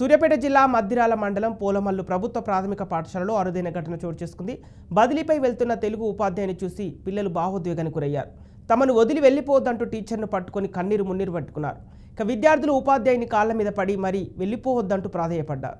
సూర్యాపేట జిల్లా మద్దిరాల మండలం పోలమల్లు ప్రభుత్వ ప్రాథమిక పాఠశాలలో అరుదైన ఘటన చోటు చేసుకుంది. బదిలీపై వెళ్తున్న తెలుగు ఉపాధ్యాయుని చూసి పిల్లలు భావోద్వేగానికి గురయ్యారు. తమను వదిలి వెళ్ళిపోవద్దంటూ టీచర్ను పట్టుకొని కన్నీరు మున్నీరు పట్టుకున్నారు. ఇక విద్యార్థులు ఉపాధ్యాయుని కాళ్ళ మీద పడి మరీ వెళ్ళిపోవద్దంటూ ప్రాధేయపడ్డారు.